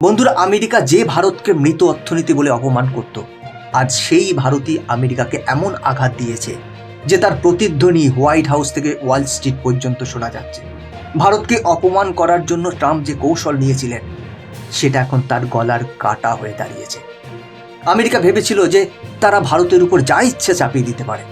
বন্ধুরা, আমেরিকা যে ভারতকে মৃত অর্থনীতি বলে অপমান করত, আজ সেই ভারতই আমেরিকাকে এমন আঘাত দিয়েছে যে তার প্রতিধ্বনি হোয়াইট হাউস থেকে ওয়াল স্ট্রিট পর্যন্ত শোনা যাচ্ছে। ভারতকে অপমান করার জন্য ট্রাম্প যে কৌশল নিয়েছিলেন, সেটা এখন তার গলার কাটা হয়ে দাঁড়িয়েছে। আমেরিকা ভেবেছিল যে তারা ভারতের উপর যা ইচ্ছে চাপিয়ে দিতে পারে।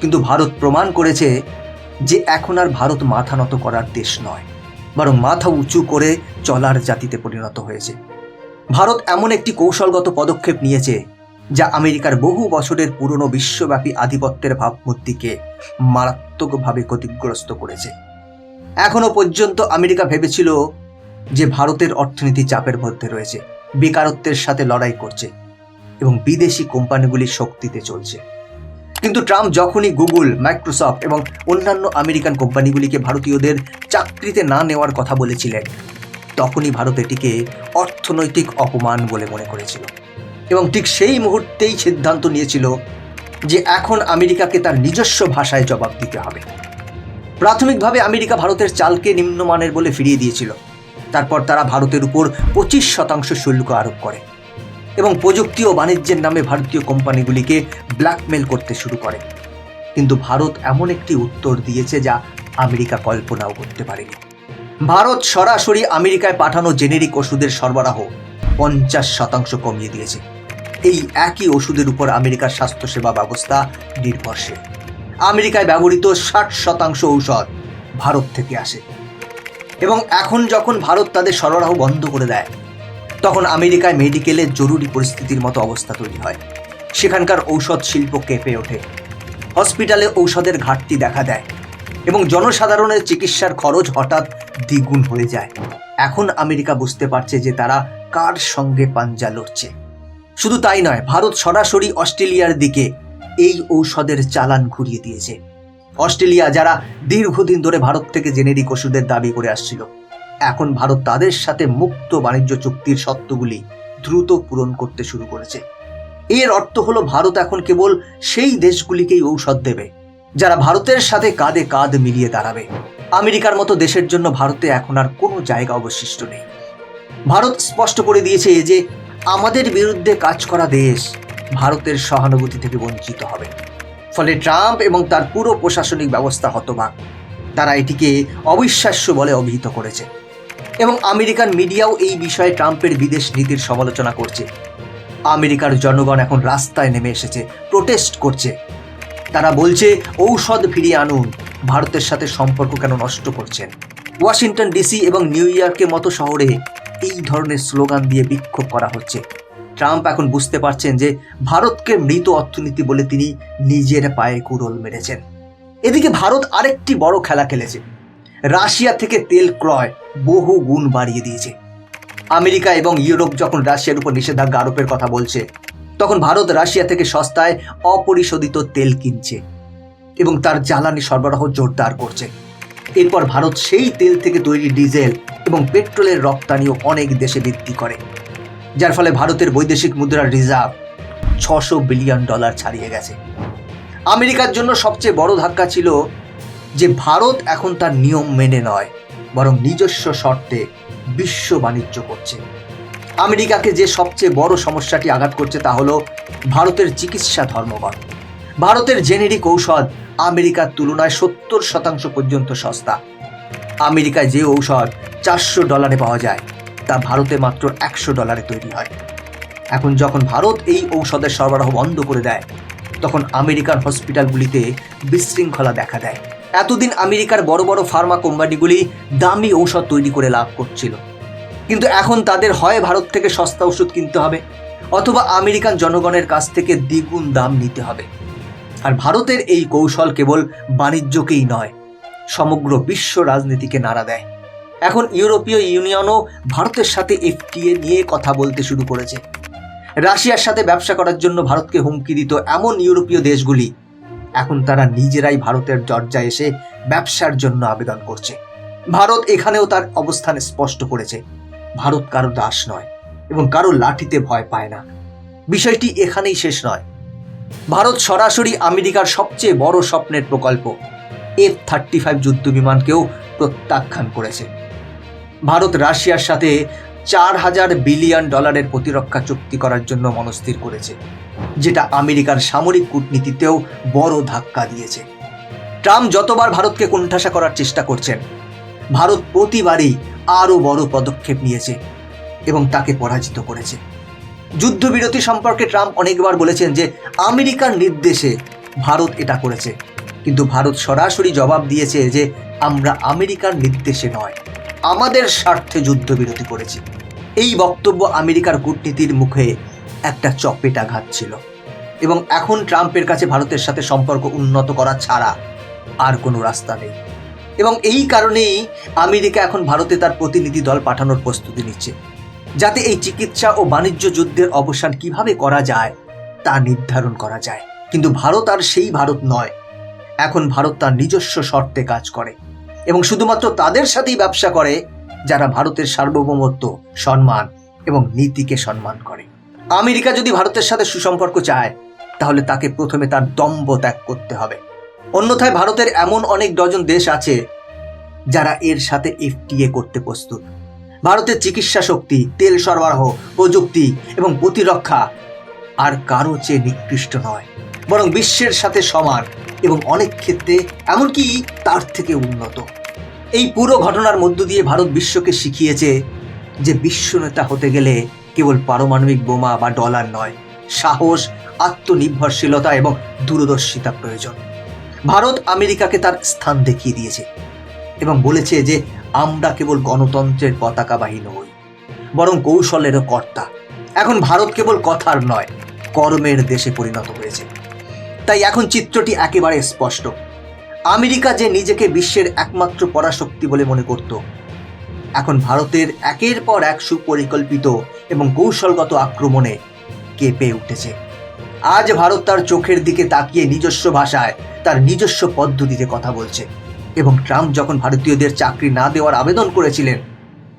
কিন্তু ভারত প্রমাণ করেছে যে এখন আর ভারত মাথা নত করার দেশ নয়। বরং মাথা উঁচু করে চলার জাতিতে পরিণত হয়েছে। ভারত এমন একটি কৌশলগত পদক্ষেপ নিয়েছে, যা আমেরিকার বহু বছরের পুরনো বিশ্বব্যাপী আধিপত্যের ভাবমূর্তিকে মারাত্মকভাবে ক্ষতিগ্রস্ত করেছে। এখনও পর্যন্ত আমেরিকা ভেবেছিল যে ভারতের অর্থনীতি চাপের মধ্যে রয়েছে, বেকারত্বের সাথে লড়াই করছে এবং বিদেশি কোম্পানিগুলির শক্তিতে চলছে। কিন্তু ট্রাম্প যখনই গুগল, মাইক্রোসফট এবং অন্যান্য আমেরিকান কোম্পানিগুলিকে ভারতীয়দের চাকরিতে না নেওয়ার কথা বলেছিলেন, তখনই ভারত এটিকে অর্থনৈতিক অপমান বলে মনে করেছিল। এবং ঠিক সেই মুহূর্তেই সিদ্ধান্ত নিয়েছিল যে এখন আমেরিকাকে তার নিজস্ব ভাষায় জবাব দিতে হবে। প্রাথমিকভাবে আমেরিকা ভারতের চালকে নিম্নমানের বলে ফিরিয়ে দিয়েছিল। তারপর তারা ভারতের উপর পঁচিশ শতাংশ শুল্ক আরোপ করে। এবং প্রযুক্তি ও বাণিজ্যের নামে ভারতীয় কোম্পানিগুলিকে ব্ল্যাকমেল করতে শুরু করে। কিন্তু ভারত এমন একটি উত্তর দিয়েছে যা আমেরিকা কল্পনাও করতে পারেনি। ভারত সরাসরি আমেরিকায় পাঠানো জেনেরিক ওষুধের সরবরাহ পঞ্চাশ শতাংশ কমিয়ে দিয়েছে। এই একই ওষুধের উপর আমেরিকার স্বাস্থ্যসেবা ব্যবস্থা নির্ভরশীল। আমেরিকায় ব্যবহৃত ষাট শতাংশ ঔষধ ভারত থেকে আসে। এবং এখন যখন ভারত তাদের সরবরাহ বন্ধ করে দেয় তখন আমেরিকায় মেডিকেলে জরুরি পরিস্থিতির মতো অবস্থা তৈরি হয়। সেখানকার ঔষধ শিল্প কেঁপে ওঠে। হসপিটালে ঔষধের ঘাটতি দেখা দেয় এবং জনসাধারণের চিকিৎসার খরচ হঠাৎ দ্বিগুণ হয়ে যায়। এখন আমেরিকা বুঝতে পারছে যে তারা কার সঙ্গে পাঞ্জা লড়ছে। শুধু তাই নয়, ভারত সরাসরি অস্ট্রেলিয়ার দিকে এই ঔষধের চালান ঘুরিয়ে দিয়েছে। অস্ট্রেলিয়া যারা দীর্ঘদিন ধরে ভারত থেকে জেনেরিক ওষুধের দাবি করে আসছিল এখন ভারত তাদের সাথে মুক্ত বাণিজ্য চুক্তির শর্তগুলি দ্রুত পূরণ করতে শুরু করেছে। এর অর্থ হলো ভারত এখন কেবল সেই দেশগুলিকেই ঔষধ দেবে, যারা ভারতের সাথে কাঁধে কাঁধ মিলিয়ে দাঁড়াবে। আমেরিকার মতো দেশের জন্য ভারতে এখন আর কোনো জায়গা অবশিষ্ট নেই। ভারত স্পষ্ট করে দিয়েছে যে, আমাদের বিরুদ্ধে কাজ করা দেশ ভারতের সহানুভূতি থেকে বঞ্চিত হবে। ফলে ট্রাম্প এবং তার পুরো প্রশাসনিক ব্যবস্থা হতবাক। তারা এটিকে অবিশ্বাস্য বলে অভিহিত করেছে। এবং আমেরিকান মিডিয়াও এই বিষয়ে ট্রাম্পের বিদেশ নীতির সমালোচনা করছে। আমেরিকার জনগণ এখন রাস্তায় নেমে এসেছে প্রোটেস্ট করছে। তারা বলছে, ঔষধ ফিরিয়ে আনুন, ভারতের সাথে সম্পর্ক কেন নষ্ট করছেন? ওয়াশিংটন ডিসি এবং নিউ ইয়র্কের মতো শহরে এই ধরনের স্লোগান দিয়ে বিক্ষোভ করা হচ্ছে। ট্রাম্প এখন বুঝতে পারছেন যে ভারতকে মৃত অর্থনীতি বলে তিনি নিজের পায়ে কুরল মেরেছেন। এদিকে ভারত আরেকটি বড় খেলা খেলেছে। রাশিয়া থেকে তেল ক্রয় বহু গুণ বাড়িয়ে দিয়েছে। আমেরিকা এবং ইউরোপ যখন রাশিয়ার উপর নিষেধাজ্ঞা আরোপের কথা বলছে, তখন ভারত রাশিয়া থেকে সস্তায় অপরিশোধিত তেল কিনছে এবং তার জ্বালানি সরবরাহ জোরদার করছে। এরপর ভারত সেই তেল থেকে তৈরি ডিজেল এবং পেট্রোলের রপ্তানিও অনেক দেশে বৃদ্ধি করে, যার ফলে ভারতের বৈদেশিক মুদ্রার রিজার্ভ ছশো বিলিয়ন ডলার ছাড়িয়ে গেছে। আমেরিকার জন্য সবচেয়ে বড় ধাক্কা ছিল যে ভারত এখন তার নিয়ম মেনে নয়, বরং নিজস্ব শর্তে বিশ্ব বাণিজ্য করছে। আমেরিকাকে যে সবচেয়ে বড় সমস্যাটি আঘাত করছে তা হলো ভারতের চিকিৎসা ধর্মঘট। ভারতের জেনেরিক ঔষধ আমেরিকার তুলনায় সত্তর শতাংশ পর্যন্ত সস্তা। আমেরিকায় যে ঔষধ চারশো ডলারে পাওয়া যায়, তা ভারতে মাত্র একশো ডলারে তৈরি হয়। এখন যখন ভারত এই ঔষধের সরবরাহ বন্ধ করে দেয়, তখন আমেরিকান হসপিটালগুলিতে বিশৃঙ্খলা দেখা দেয়। এতদিন আমেরিকার বড় বড় ফার্মা কোম্পানিগুলি দামি ঔষধ তৈরি করে লাভ করছিল। কিন্তু এখন তাদের হয় ভারত থেকে সস্তা ওষুধ কিনতে হবে অথবা আমেরিকান জনগণের কাছ থেকে দ্বিগুণ দাম নিতে হবে। আর ভারতের এই কৌশল কেবল বাণিজ্যকেই নয়, সমগ্র বিশ্ব রাজনীতিকে নাড়া দেয়। এখন ইউরোপীয় ইউনিয়নও ভারতের সাথে এফটিএ নিয়ে কথা বলতে শুরু করেছে। রাশিয়ার সাথে ব্যবসা করার জন্য ভারতকে হুমকি দিত এমন ইউরোপীয় দেশগুলি এখন তারা নিজেরাই ভারতের দরজায় এসে ব্যবসার জন্য আবেদন করছে। ভারত এখানেও তার অবস্থান স্পষ্ট করেছে। ভারত কারও দাস নয় এবং কারও লাঠিতে ভয় পায় না। বিষয়টি এখানেই শেষ নয়। ভারত সরাসরি আমেরিকার সবচেয়ে বড় স্বপ্নের প্রকল্প, এফ থার্টি ফাইভ যুদ্ধ বিমানকেও প্রত্যাখ্যান করেছে। ভারত রাশিয়ার সাথে চার হাজার বিলিয়ন ডলারের প্রতিরক্ষা চুক্তি করার জন্য মনস্থির করেছে, যেটা আমেরিকার সামরিক কূটনীতিতেও বড় ধাক্কা দিয়েছে। ট্রাম্প যতবার ভারতকে কোণঠাসা করার চেষ্টা করছেন, ভারত প্রতিবারই আরও বড় পদক্ষেপ নিয়েছে এবং তাকে পরাজিত করেছে। যুদ্ধবিরতি সম্পর্কে ট্রাম্প অনেকবার বলেছেন যে, আমেরিকার নির্দেশে ভারত এটা করেছে, কিন্তু ভারত সরাসরি জবাব দিয়েছে যে, আমরা আমেরিকার নির্দেশে নয়। আমাদের স্বার্থে যুদ্ধবিরতি করেছি। এই বক্তব্য আমেরিকার কূটনীতির মুখে একটা চপেটাঘাত ছিল। এবং এখন ট্রাম্পের কাছে ভারতের সাথে সম্পর্ক উন্নত করা ছাড়া আর কোনো রাস্তা নেই। এবং এই কারণেই আমেরিকা এখন ভারতে তার প্রতিনিধি দল পাঠানোর প্রস্তুতি নিচ্ছে। যাতে এই চিকিৎসা ও বাণিজ্য যুদ্ধের অবসান কীভাবে করা যায় তা নির্ধারণ করা যায়। কিন্তু ভারত আর সেই ভারত নয়। এখন ভারত তার নিজস্ব শর্তে কাজ করে। এবং শুধুমাত্র তাদের সাথেই ব্যবসা করে যারা ভারতের সার্বভৌমত্ব সম্মান এবং নীতিকে সম্মান করে। আমেরিকা যদি ভারতের সাথে সুসম্পর্ক চায়, তাহলে তাকে প্রথমে তার দম্ভ ত্যাগ করতে হবে। অন্যথায় ভারতের এমন অনেক ডজন দেশ আছে যারা এর সাথে এফটিএ করতে প্রস্তুত। ভারতের চিকিৎসা শক্তি, তেল সরবরাহ, প্রযুক্তি এবং প্রতিরক্ষা আর কারও চেয়ে নিকৃষ্ট নয়, বরং বিশ্বের সাথে সমান এবং অনেক ক্ষেত্রে এমনকি তার থেকে উন্নত। এই পুরো ঘটনার মধ্য দিয়ে ভারত বিশ্বকে শিখিয়েছে যে বিশ্ব নেতা হতে গেলে কেবল পারমাণবিক বোমা বা ডলার নয়, সাহস, আত্মনির্ভরশীলতা এবং দূরদর্শিতা প্রয়োজন। ভারত আমেরিকাকে তার স্থান দেখিয়ে দিয়েছে এবং বলেছে যে আমরা কেবল গণতন্ত্রের পতাকাবাহী নই, বরং কৌশলেরও কর্তা। এখন ভারত কেবল কথার নয়, কর্মের দেশে পরিণত হয়েছে। তাই এখন চিত্রটি একেবারে স্পষ্ট। আমেরিকা যে নিজেকে বিশ্বের একমাত্র পরাশক্তি বলে মনে করত। এখন ভারতের একের পর এক সুপরিকল্পিত এবং কৌশলগত আক্রমণে কেঁপে উঠেছে। আজ ভারত তার চোখের দিকে তাকিয়ে নিজস্ব ভাষায় তার নিজস্ব পদ্ধতিতে কথা বলছে এবং ট্রাম্প যখন ভারতীয়দের চাকরি না দেওয়ার আবেদন করেছিলেন,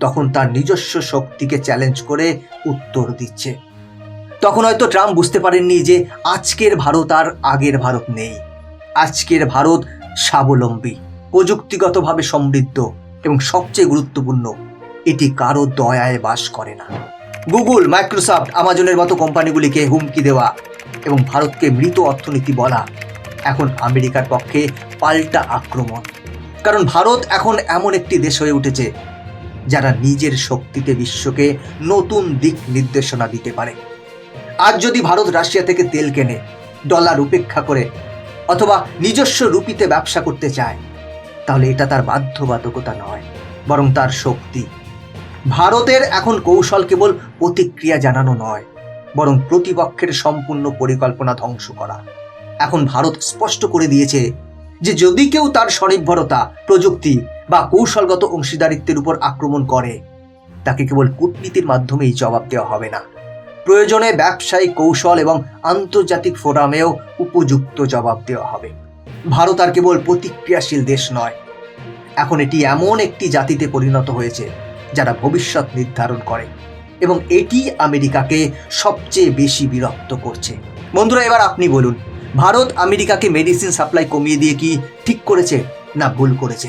তখন তার নিজস্ব শক্তিকে চ্যালেঞ্জ করে উত্তর দিচ্ছে। তখন হয়তো ট্রাম্প বুঝতে পারেননি যে আজকের ভারত আর আগের ভারত নেই। আজকের ভারত স্বাবলম্বী, প্রযুক্তিগতভাবে সমৃদ্ধ এবং সবচেয়ে গুরুত্বপূর্ণ, এটি কারও দয়ায় বাস করে না। গুগল, মাইক্রোসফট, আমাজনের মতো কোম্পানিগুলিকে হুমকি দেওয়া এবং ভারতকে মৃত অর্থনীতি বলা এখন আমেরিকার পক্ষে পাল্টা আক্রমণ। কারণ ভারত এখন এমন একটি দেশ হয়ে উঠেছে, যারা নিজের শক্তিতে বিশ্বকে নতুন দিক নির্দেশনা দিতে পারে। আজ যদি ভারত রাশিয়া থেকে তেল কেনে, ডলার উপেক্ষা করে, অথবা নিজস্ব রুপিতে ব্যবসা করতে চায়, তাহলে এটা তার বাধ্যবাধকতা নয়, বরং তার শক্তি। ভারতের এখন কৌশল কেবল প্রতিক্রিয়া জানানো নয়, বরং প্রতিপক্ষের সম্পূর্ণ পরিকল্পনা ধ্বংস করা। এখন ভারত স্পষ্ট করে দিয়েছে যে যদি কেউ তার স্বনির্ভরতা, প্রযুক্তি বা কৌশলগত অংশীদারিত্বের উপর আক্রমণ করে, তাকে কেবল কূটনীতির মাধ্যমেই জবাব দেওয়া হবে না। প্রয়োজনে ব্যবসায়িক কৌশল এবং আন্তর্জাতিক ফোরামেও উপযুক্ত জবাব দেওয়া হবে। ভারত আর কেবল প্রতিক্রিয়াশীল দেশ নয়। এখন এটি এমন একটি জাতিতে পরিণত হয়েছে, যারা ভবিষ্যৎ নির্ধারণ করে এবং এটি আমেরিকাকে সবচেয়ে বেশি বিরক্ত করছে। বন্ধুরা, এবার আপনি বলুন, ভারত আমেরিকাকে মেডিসিন সাপ্লাই কমিয়ে দিয়ে কি ঠিক করেছে না ভুল করেছে?